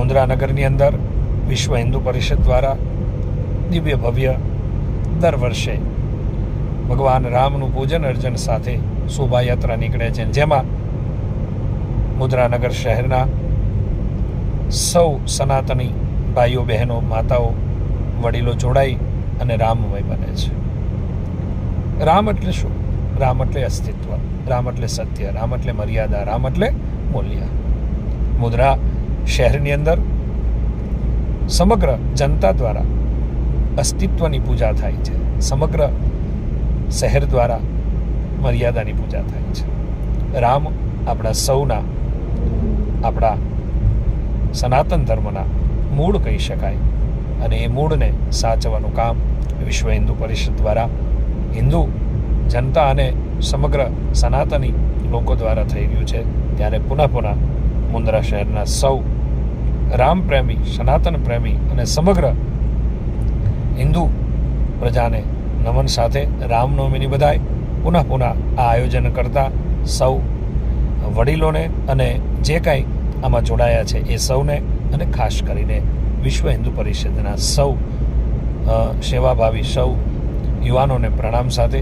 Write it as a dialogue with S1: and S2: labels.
S1: મુન્દ્રા નગરની અંદર વિશ્વ હિન્દુ પરિષદ દ્વારા દિવ્ય ભવ્ય દર વર્ષે ભગવાન રામનું પૂજન અર્ચન સાથે શોભાયાત્રા નીકળે છે. જેમાં મુદ્રાનગર શહેરના સૌ સનાતની ભાઈઓ બહેનો, માતાઓ, વડીલો જોડાઈ અને રામમય બને છે. રામ એટલે શું? રામ એટલે અસ્તિત્વ, રામ એટલે સત્ય, રામ એટલે મર્યાદા, રામ એટલે મૂલ્ય. મુદ્રા શહેરની અંદર સમગ્ર જનતા દ્વારા અસ્તિત્વની પૂજા થાય છે. સમગ્ર શહેર દ્વારા મર્યાદાની પૂજા થાય છે. રામ આપણા સૌના, આપણા સનાતન ધર્મના મૂળ કહી શકાય અને એ મૂળને સાચવવાનું કામ વિશ્વ હિન્દુ પરિષદ દ્વારા હિન્દુ જનતા અને સમગ્ર સનાતની લોકો દ્વારા થઈ રહ્યું છે. ત્યારે પુનઃ પુનઃ મુન્દ્રા શહેરના સૌ રામ પ્રેમી સનાતન પ્રેમી અને સમગ્ર હિન્દુ પ્રજાને નમન સાથે રામનવમીની બધાય પુનઃ પુનઃ આ આયોજન કરતા સૌ વડીલોને અને જે કાંઈ આમાં જોડાયા છે એ સૌને અને ખાસ કરીને વિશ્વ હિન્દુ પરિષદના સૌ સેવાભાવી સૌ યુવાનોને પ્રણામ સાથે